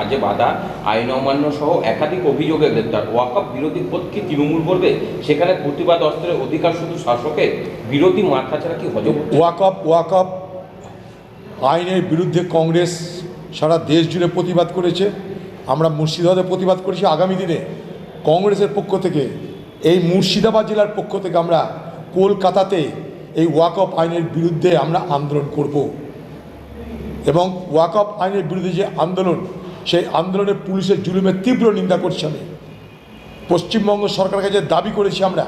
কাজে বাধা, আইন অমান্য সহ একাধিক অভিযোগে গ্রেপ্তার। ওয়াকআপ বিরোধী পক্ষে তৃণমূল করবে? সেখানে প্রতিবাদ অস্ত্রের অধিকার শুধু শাসকের? বিরোধী মাথা ছাড়া কি হজম? ওয়াকআপ ওয়াকআপ আইনের বিরুদ্ধে কংগ্রেস সারা দেশ জুড়ে প্রতিবাদ করেছে। আমরা মুর্শিদাবাদে প্রতিবাদ করেছি আগামী দিনে। কংগ্রেসের পক্ষ থেকে, এই মুর্শিদাবাদ জেলার পক্ষ থেকে আমরা কলকাতাতে এই ওয়াকআপ আইনের বিরুদ্ধে আমরা আন্দোলন করব। এবং ওয়াকআপ আইনের বিরুদ্ধে যে আন্দোলন সেই আন্দোলনে পুলিশের জুলুমের তীব্র নিন্দা করছি আমি। পশ্চিমবঙ্গ সরকারের কাছে দাবি করেছি আমরা,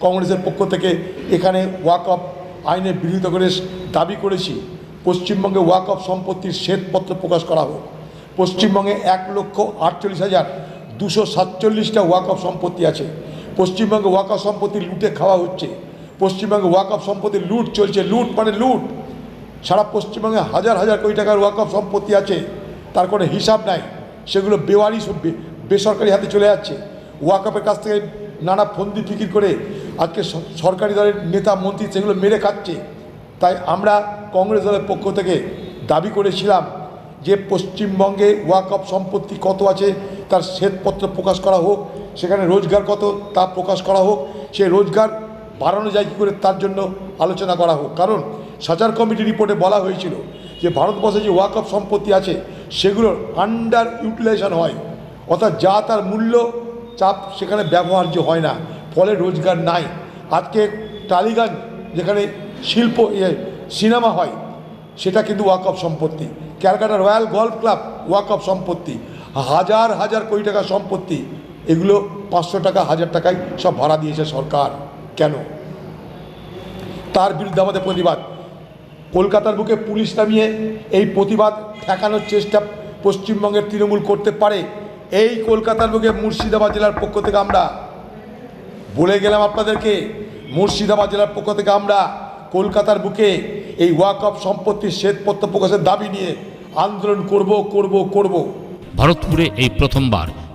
কংগ্রেসের পক্ষ থেকে এখানে ওয়াকআপ আইনের বিরোধিতা করে দাবি করেছি, পশ্চিমবঙ্গে ওয়াকআপ সম্পত্তির শ্বেতপত্র প্রকাশ করা হোক। পশ্চিমবঙ্গে এক লক্ষ আটচল্লিশ হাজার দুশো সাতচল্লিশটা ওয়াকআপ সম্পত্তি আছে। পশ্চিমবঙ্গে ওয়াকআপ সম্পত্তি লুটে খাওয়া হচ্ছে। পশ্চিমবঙ্গে ওয়াকআপ সম্পত্তি লুট চলছে, লুট মানে লুট। সারা পশ্চিমবঙ্গে হাজার হাজার কোটি টাকার ওয়াকফ সম্পত্তি আছে। তার কোনো হিসাব নাই। সেগুলো বেওয়ারি বেসরকারি হাতে চলে যাচ্ছে। ওয়াকফের কাছ থেকে নানা ফন্দি ফিকির করে আজকে সরকারি দলের নেতা, মন্ত্রী সেগুলো মেরে খাচ্ছে। তাই আমরা কংগ্রেস দলের পক্ষ থেকে দাবি করেছিলাম যে পশ্চিমবঙ্গে ওয়াকফ সম্পত্তি কত আছে, তার শ্বেতপত্র প্রকাশ করা হোক, সেখানে রোজগার কত তা প্রকাশ করা হোক সেই রোজগার বাড়ানো যায় কী করে তার জন্য আলোচনা করা হোক। কারণ সাচার কমিটি রিপোর্টে বলা হয়েছিল যে ভারতবর্ষে যে ওয়াকফ সম্পত্তি আছে সেগুলোর আন্ডার ইউটিলাইজেশন হয়। অর্থাৎ যা তার মূল্য, চাপ সেখানে ব্যবহার্য হয় না, ফলে রোজগার নাই। আজকে টালিগঞ্জ যেখানে শিল্প সিনেমা হয়, সেটা কিন্তু ওয়াকফ সম্পত্তি। ক্যালকাটা রয়্যাল গল্ফ ক্লাব ওয়াকফ সম্পত্তি। হাজার হাজার কোটি টাকা সম্পত্তি, এগুলো পাঁচশো টাকা, হাজার টাকায় সব ভাড়া দিয়েছে সরকার। কেন? তার বিরুদ্ধে আমাদের প্রতিবাদ। কলকাতার বুকে পুলিশ নামিয়ে এই প্রতিবাদ ঠেকানোর চেষ্টা পশ্চিমবঙ্গের তৃণমূল করতে পারে, এই কলকাতার বুকে মুর্শিদাবাদ জেলার পক্ষ থেকে আমরা বলে গেলাম আপনাদেরকে, মুর্শিদাবাদ জেলার পক্ষ থেকে আমরা কলকাতার বুকে এই ওয়াকফ সম্পত্তির শ্বেতপত্র প্রকাশের দাবি নিয়ে আন্দোলন করব করব করব। ভারতপুরে এই প্রথমবার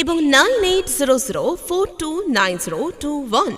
এবং nine eight zero zero four two nine zero two one.